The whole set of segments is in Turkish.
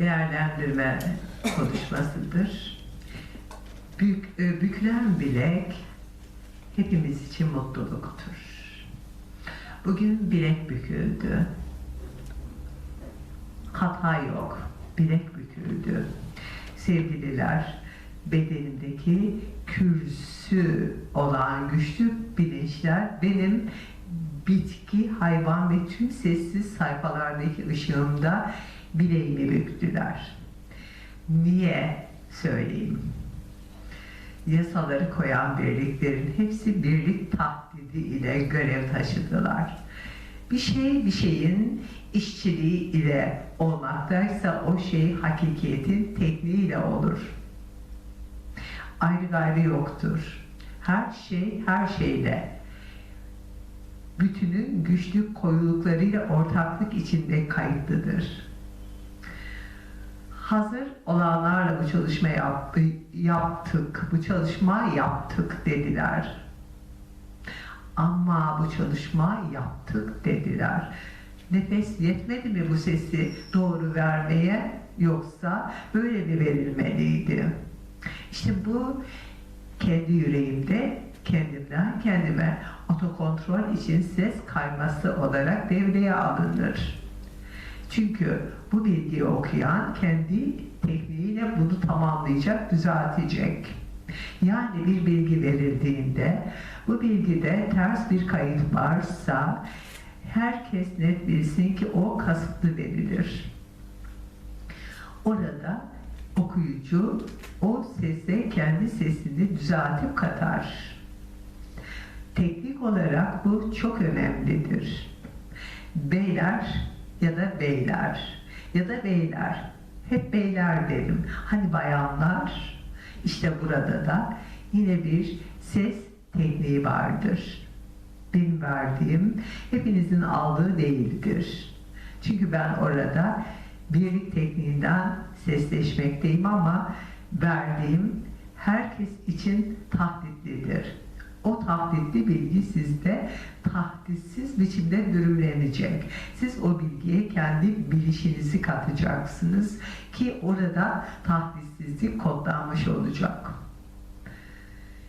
değerlendirme konuşmasıdır. Bük, e, bükülen bilek hepimiz için mutluluktur. Bugün bilek büküldü. Hata yok. Bilek büküldü. Sevgililer, bedenimdeki kürsü olan güçlü bilinçler benim bitki, hayvan ve tüm sessiz sayfalardaki ışığımda bileğimi büktüler. Niye söyleyeyim? Yasaları koyan birliklerin hepsi birlik tahdidi ile görev taşıdılar. Bir şey bir şeyin işçiliği ile olmaktaysa o şey hakikatin tekniğiyle olur. Ayrı gayrı yoktur. Her şey her şeyle bütünün güçlü koyuluklarıyla ortaklık içinde kayıtlıdır. Hazır olanlarla bu çalışma yap- yaptık, bu çalışma yaptık dediler. Ama bu çalışma yaptık dediler. Nefes yetmedi mi bu sesi doğru vermeye yoksa böyle mi verilmeliydi? İşte bu kendi yüreğimde kendimden kendime otokontrol için ses kayması olarak devreye alınır. Çünkü bu bilgiyi okuyan kendi tekniğiyle bunu tamamlayacak, düzeltecek. Yani bir bilgi verildiğinde bu bilgide ters bir kayıt varsa herkes net bilsin ki o kasıtlı verilir. Orada okuyucu o sese kendi sesini düzeltip katar. Teknik olarak bu çok önemlidir. Beyler ya da beyler ya da beyler hep beyler derim. Hani bayanlar işte burada da yine bir ses tekniği vardır. Benim verdiğim hepinizin aldığı değildir. Çünkü ben orada birlik tekniğinden sesleşmekteyim ama verdiğim herkes için tahditlidir. O tahditli bilgi sizde tahditsiz biçimde dürümlenecek. Siz o bilgiye kendi bilişinizi katacaksınız ki orada tahditsizlik kodlanmış olacak.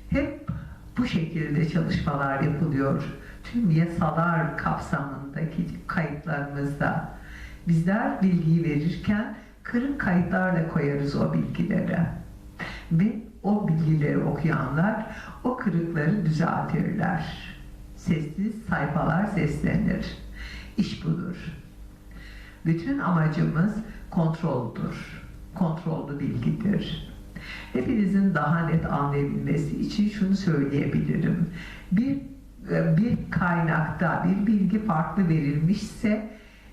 Hep bu şekilde çalışmalar yapılıyor. Tüm yasalar kapsamındaki kayıtlarımızda. Bizler bilgiyi verirken kırık kayıtlarla koyarız o bilgileri. Ve o bilgileri okuyanlar o kırıkları düzeltirler. Sessiz sayfalar seslenir. İş budur. Bütün amacımız kontroldür. Kontrollü bilgidir. Hepinizin daha net anlayabilmesi için şunu söyleyebilirim. Bir bir kaynakta bir bilgi farklı verilmişse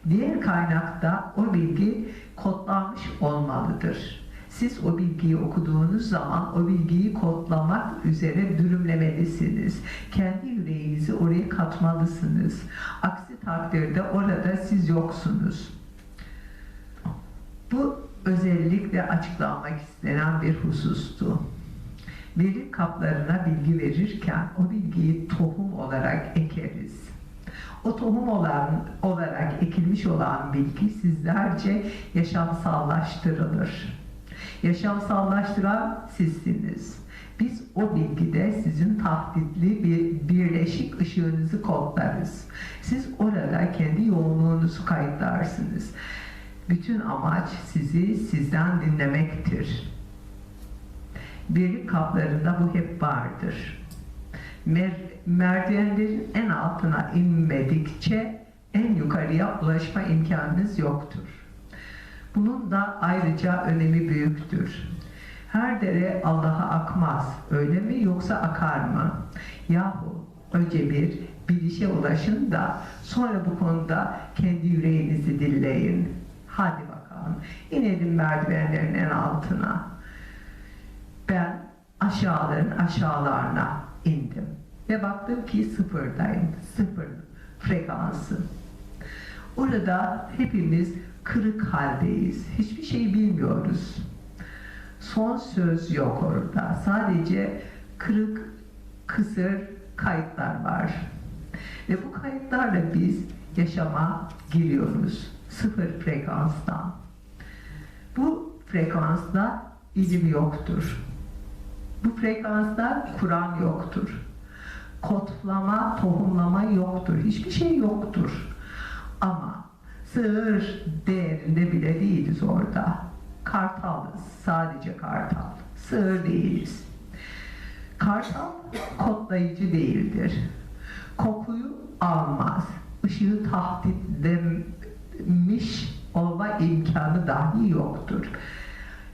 diğer kaynakta o bilgi kodlanmış olmalıdır. Siz o bilgiyi okuduğunuz zaman o bilgiyi kodlamak üzere dürümlemelisiniz. Kendi yüreğinizi oraya katmalısınız. Aksi takdirde orada siz yoksunuz. Bu özellikle açıklanmak istenen bir husustu. Veri kaplarına bilgi verirken o bilgiyi tohum olarak ekeriz. O tohum olan, olarak ekilmiş olan bilgi sizlerce yaşamsallaştırılır. Yaşamsallaştıran sizsiniz. Biz o bilgide sizin tahditli bir birleşik ışığınızı kodlarız. Siz orada kendi yoğunluğunuzu kayıtlarsınız. Bütün amaç sizi sizden dinlemektir. Birlik kaplarında bu hep vardır. Mer merdivenlerin en altına inmedikçe en yukarıya ulaşma imkanınız yoktur. Bunun da ayrıca önemi büyüktür. Her dere Allah'a akmaz, öyle mi yoksa akar mı? Yahu önce bir bilişe ulaşın da sonra bu konuda kendi yüreğinizi dinleyin. Hadi bakalım. İnelim merdivenlerin en altına. Ben aşağıların aşağılarına indim. Ve baktım ki sıfırdayım. Sıfır frekansı. Orada hepimiz kırık haldeyiz. Hiçbir şey bilmiyoruz. Son söz yok orada. Sadece kırık, kısır kayıtlar var. Ve bu kayıtlarla biz yaşama giriyoruz. Sıfır frekanstan. Bu frekansta ilim yoktur. Bu frekansta Kur'an yoktur. Kodlama, tohumlama yoktur. Hiçbir şey yoktur. Ama sığır değerinde bile değiliz orada. Kartalız. Sadece kartal. Sığır değiliz. Kartal kodlayıcı değildir. Kokuyu almaz. Işığı tahditlemiş olma imkanı dahi yoktur.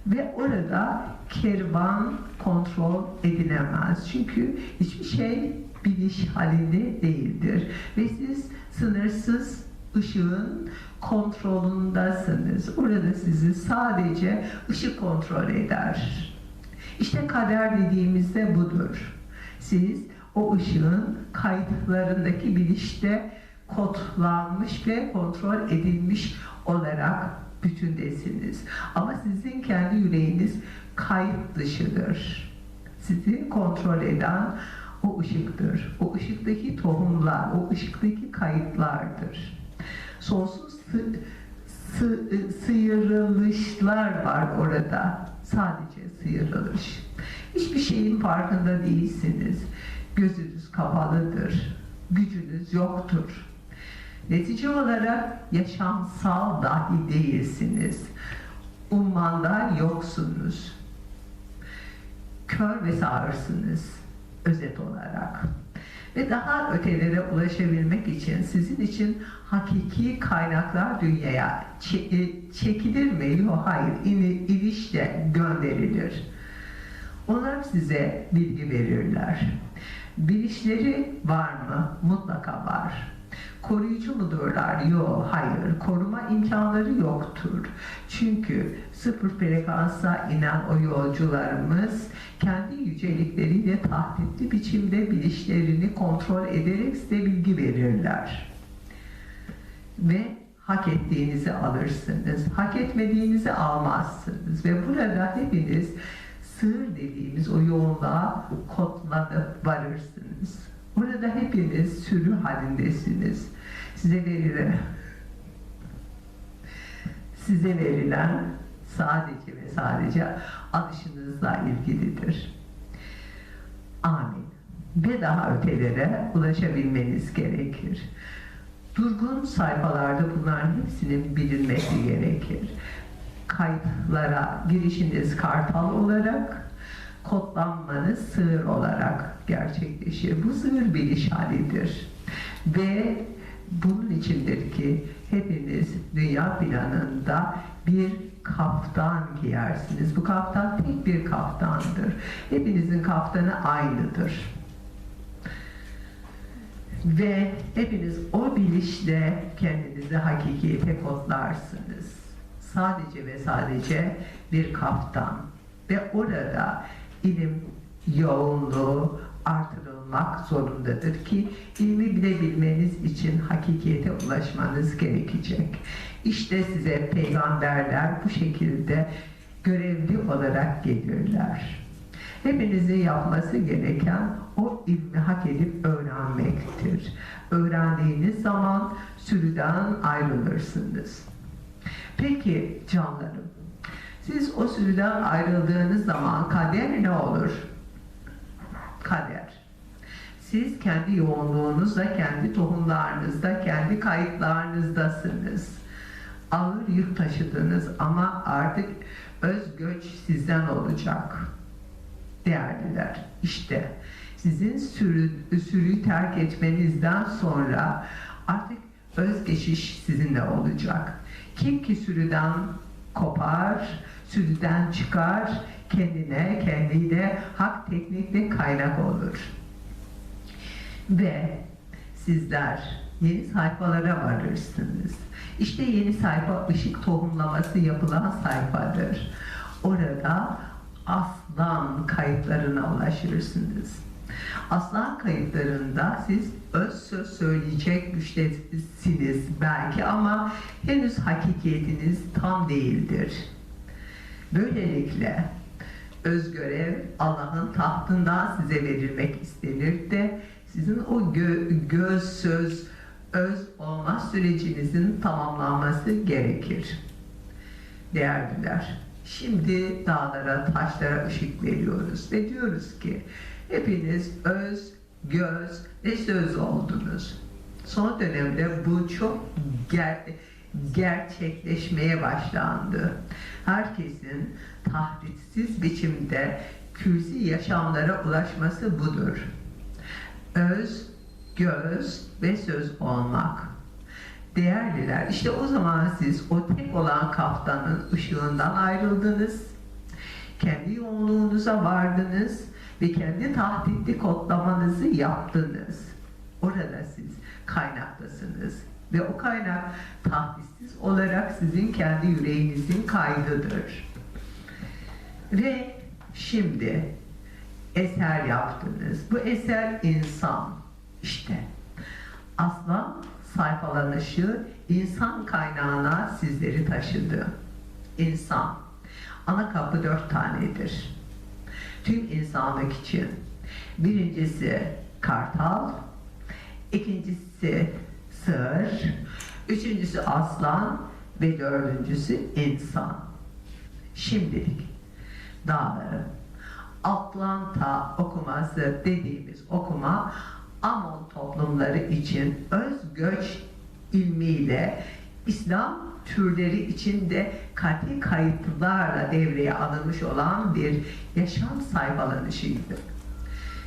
Ve orada kervan kontrol edilemez. Çünkü hiçbir şey biliş halinde değildir. Ve siz sınırsız ışığın kontrolündesiniz. Orada sizi sadece ışık kontrol eder. İşte kader dediğimizde budur. Siz o ışığın kayıtlarındaki bilişte kodlanmış ve kontrol edilmiş olarak bütündesiniz. Ama sizin kendi yüreğiniz kayıt dışıdır. Sizi kontrol eden o ışıktır. O ışıktaki tohumlar, o ışıktaki kayıtlardır. Sonsuz sı- sı- sıyrılışlar var orada. Sadece sıyrılış. Hiçbir şeyin farkında değilsiniz. Gözünüz kapalıdır. Gücünüz yoktur. Netice olarak yaşamsal dahi değilsiniz. Ummanda yoksunuz. Kör ve sağırsınız özet olarak. Ve daha ötelere ulaşabilmek için sizin için hakiki kaynaklar dünyaya e, çekilir mi? Yok hayır. İni, ilişle gönderilir. Onlar size bilgi verirler. Bilişleri var mı? Mutlaka var. Koruyucu mudurlar? Yok, hayır. Koruma imkanları yoktur. Çünkü sıfır frekansa inen o yolcularımız kendi yücelikleriyle tahditli biçimde bilişlerini kontrol ederek size bilgi verirler. Ve hak ettiğinizi alırsınız. Hak etmediğinizi almazsınız. Ve burada hepiniz sığır dediğimiz o yoğunluğa kodlanıp varırsınız. Burada hepiniz sürü halindesiniz. Size verilen size verilen sadece ve sadece alışınızla ilgilidir. Amin. Ve daha ötelere ulaşabilmeniz gerekir. Durgun sayfalarda bunların hepsinin bilinmesi gerekir. Kayıtlara girişiniz kartal olarak, kodlanmanız sığır olarak gerçekleşir. Bu sığır biliş halidir. Ve bunun içindir ki hepiniz dünya planında bir kaftan giyersiniz. Bu kaftan tek bir kaftandır. Hepinizin kaftanı aynıdır. Ve hepiniz o bilişle kendinizi hakikiyete kodlarsınız. Sadece ve sadece bir kaftan. Ve orada ilim yoğunluğu artırılmak zorundadır ki ilmi bilebilmeniz için hakikiyete ulaşmanız gerekecek. İşte size peygamberler bu şekilde görevli olarak gelirler. Hepinizin yapması gereken o ilmi hak edip öğrenmektir. Öğrendiğiniz zaman sürüden ayrılırsınız. Peki canlarım, siz o sürüden ayrıldığınız zaman kader ne olur? Kader. Siz kendi yoğunluğunuzda, kendi tohumlarınızda, kendi kayıtlarınızdasınız. Ağır yük taşıdınız ama artık öz göç sizden olacak. Değerliler, işte sizin sürü, sürüyü terk etmenizden sonra artık öz geçiş sizinle olacak. Kim ki sürüden kopar, sürüden çıkar, kendine, kendiyle hak teknikle kaynak olur. Ve sizler yeni sayfalara varırsınız. İşte yeni sayfa ışık tohumlaması yapılan sayfadır. Orada aslan kayıtlarına ulaşırsınız. Aslan kayıtlarında siz öz söz söyleyecek güçtesiniz belki ama henüz hakikiyetiniz tam değildir. Böylelikle öz görev Allah'ın tahtından size verilmek istenir de sizin o gö- göz söz öz olma sürecinizin tamamlanması gerekir. değerliler. Şimdi dağlara, taşlara ışık veriyoruz ve diyoruz ki hepiniz öz, göz ve söz oldunuz. Son dönemde bu çok ger gerçekleşmeye başlandı. Herkesin tahrissiz biçimde kürsi yaşamlara ulaşması budur. Öz, göz ve söz olmak. Değerliler, işte o zaman siz o tek olan kaftanın ışığından ayrıldınız. Kendi yoğunluğunuza vardınız ve kendi tahditli kodlamanızı yaptınız. Orada siz kaynaktasınız ve o kaynak tahditsiz olarak sizin kendi yüreğinizin kaydıdır. Ve şimdi eser yaptınız. Bu eser insan. İşte aslan sayfalanışı insan kaynağına sizleri taşıdı. İnsan. Ana kapı dört tanedir. Tüm insanlık için. Birincisi kartal, ikincisi sığır, üçüncüsü aslan ve dördüncüsü insan. Şimdilik dağların Atlanta okuması dediğimiz okuma Amon toplumları için öz göç ilmiyle İslam türleri içinde katı kayıtlarla devreye alınmış olan bir yaşam sayfalanışıydı.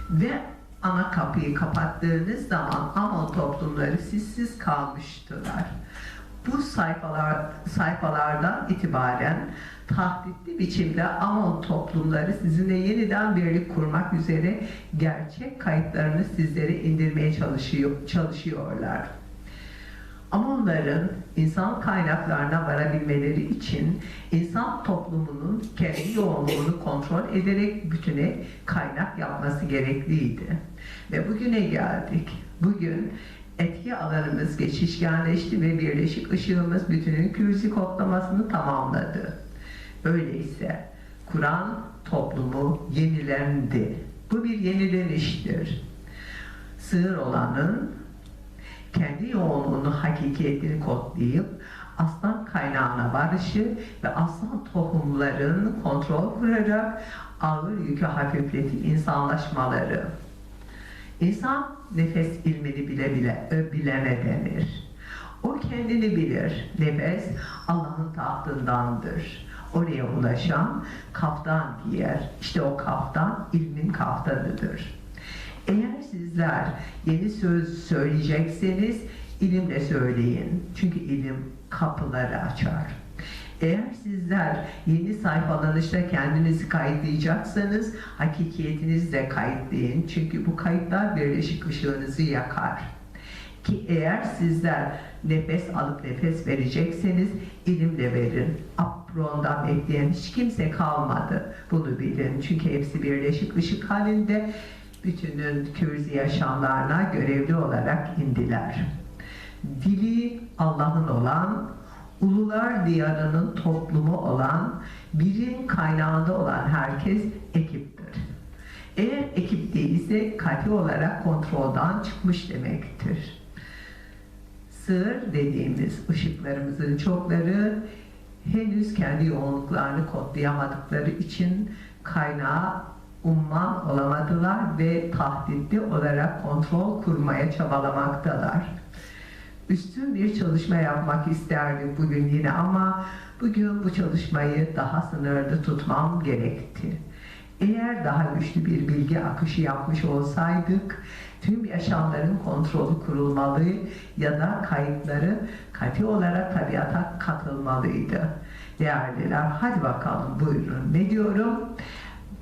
Ve ana kapıyı kapattığınız zaman Amon toplumları sizsiz kalmıştılar. Bu sayfalar sayfalardan itibaren tahditli biçimde Amon toplumları sizinle yeniden birlik kurmak üzere gerçek kayıtlarını sizlere indirmeye çalışıyor, çalışıyorlar. Amonların insan kaynaklarına varabilmeleri için insan toplumunun kendi yoğunluğunu kontrol ederek bütüne kaynak yapması gerekliydi. Ve bugüne geldik. Bugün etki alanımız geçişkenleşti ve birleşik ışığımız bütünün kürsi kodlamasını tamamladı. Öyleyse Kur'an toplumu yenilendi. Bu bir yenileniştir. Sığır olanın kendi yoğunluğunu, hakikiyetini kodlayıp aslan kaynağına varışı ve aslan tohumların kontrol kurarak ağır yükü hafifletip insanlaşmaları. İnsan nefes ilmini bile bile bilene denir. O kendini bilir. Nefes Allah'ın tahtındandır. Oraya ulaşan kaftan giyer. İşte o kaftan ilmin kaftanıdır. Eğer sizler yeni söz söyleyecekseniz ilimle söyleyin. Çünkü ilim kapıları açar. Eğer sizler yeni sayfalanışta kendinizi kayıtlayacaksanız hakikiyetinizi de kayıtlayın. Çünkü bu kayıtlar birleşik ışığınızı yakar. Ki eğer sizler nefes alıp nefes verecekseniz ilimle verin. Apron'dan bekleyen hiç kimse kalmadı. Bunu bilin. Çünkü hepsi birleşik ışık halinde bütünün kürzi yaşamlarına görevli olarak indiler. Dili Allah'ın olan, ulular diyarının toplumu olan, birin kaynağında olan herkes ekiptir. Eğer ekip değilse katı olarak kontroldan çıkmış demektir. Sığır dediğimiz ışıklarımızın çokları henüz kendi yoğunluklarını kodlayamadıkları için kaynağı umman olamadılar ve tahditli olarak kontrol kurmaya çabalamaktalar. Üstün bir çalışma yapmak isterdim bugün yine ama bugün bu çalışmayı daha sınırlı tutmam gerekti. Eğer daha güçlü bir bilgi akışı yapmış olsaydık, tüm yaşamların kontrolü kurulmalı ya da kayıtları katı olarak tabiata katılmalıydı. Değerliler, hadi bakalım buyurun. Ne diyorum?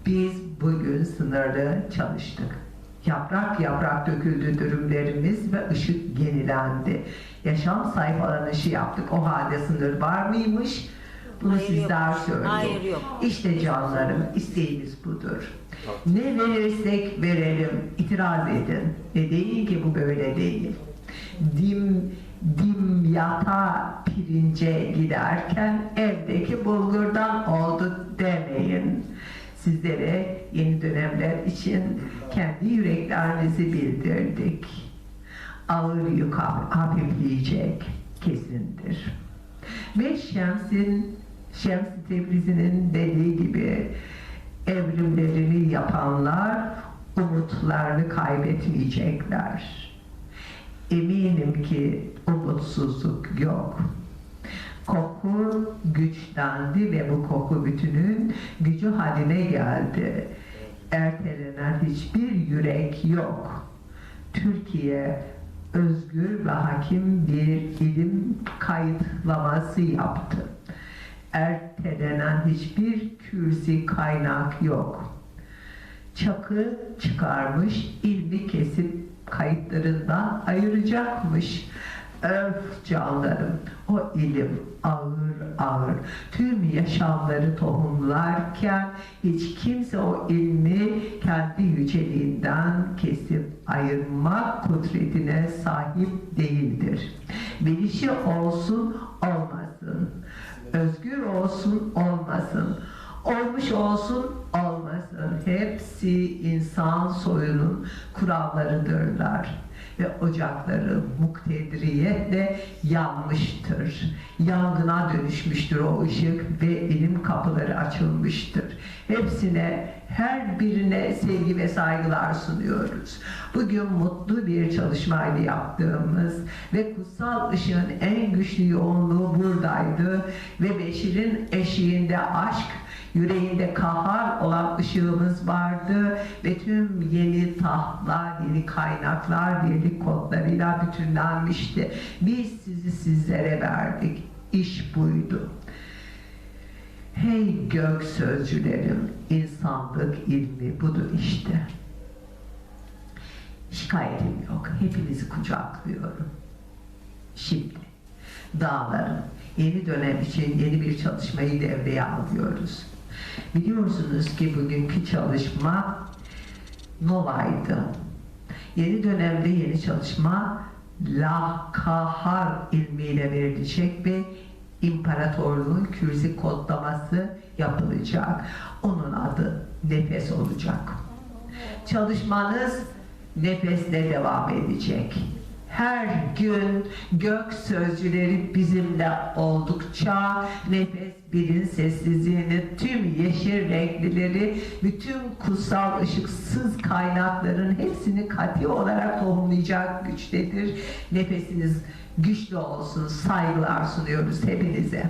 Biz bugün sınırlı çalıştık. Yaprak yaprak döküldü dürümlerimiz ve ışık yenilendi. Yaşam sayfalanışı yaptık. O halde sınır var mıymış? Bunu Hayır, sizler yok. söyleyin. Hayır, yok. İşte canlarım isteğimiz budur. Ne verirsek verelim, itiraz edin. Ve deyin ki bu böyle değil. Dim, dimyata pirince giderken evdeki bulgurdan oldu demeyin. Sizlere yeni dönemler için kendi yüreklerinizi bildirdik. Ağır yük hafifleyecek kesindir. Ve Şems'in Şems-i Tebrizi'nin dediği gibi evrimlerini yapanlar umutlarını kaybetmeyecekler. Eminim ki umutsuzluk yok. Koku güçlendi ve bu koku bütünün gücü haline geldi. Ertelenen hiçbir yürek yok. Türkiye özgür ve hakim bir ilim kayıtlaması yaptı. Ertelenen hiçbir kürsi kaynak yok. Çakı çıkarmış, ilmi kesip kayıtlarından ayıracakmış. Öf canlarım, o ilim ağır ağır. Tüm yaşamları tohumlarken hiç kimse o ilmi kendi yüceliğinden kesip ayırmak kudretine sahip değildir. Bilişi olsun olmasın, özgür olsun olmasın, olmuş olsun olmasın. Hepsi insan soyunun kurallarıdırlar ve ocakları muktediriyetle yanmıştır. Yangına dönüşmüştür o ışık ve ilim kapıları açılmıştır. Hepsine, her birine sevgi ve saygılar sunuyoruz. Bugün mutlu bir çalışmayla yaptığımız ve kutsal ışığın en güçlü yoğunluğu buradaydı ve Beşir'in eşiğinde aşk, yüreğinde kahar olan ışığımız vardı ve tüm yeni tahtlar, yeni kaynaklar birlik kodlarıyla bütünlenmişti. Biz sizi sizlere verdik. İş buydu. Hey gök sözcülerim, insanlık ilmi budur işte. Şikayetim yok, hepinizi kucaklıyorum. Şimdi dağların yeni dönem için yeni bir çalışmayı devreye alıyoruz. Biliyorsunuz ki bugünkü çalışma Nova'ydı. Yeni dönemde yeni çalışma Lahkahar ilmiyle verilecek ve imparatorluğun kürzi kodlaması yapılacak. Onun adı nefes olacak. Çalışmanız nefesle devam edecek. Her gün gök sözcüleri bizimle oldukça nefes birin sessizliğini tüm yeşil renklileri bütün kutsal ışıksız kaynakların hepsini kati olarak tohumlayacak güçtedir. Nefesiniz güçlü olsun. Saygılar sunuyoruz hepinize.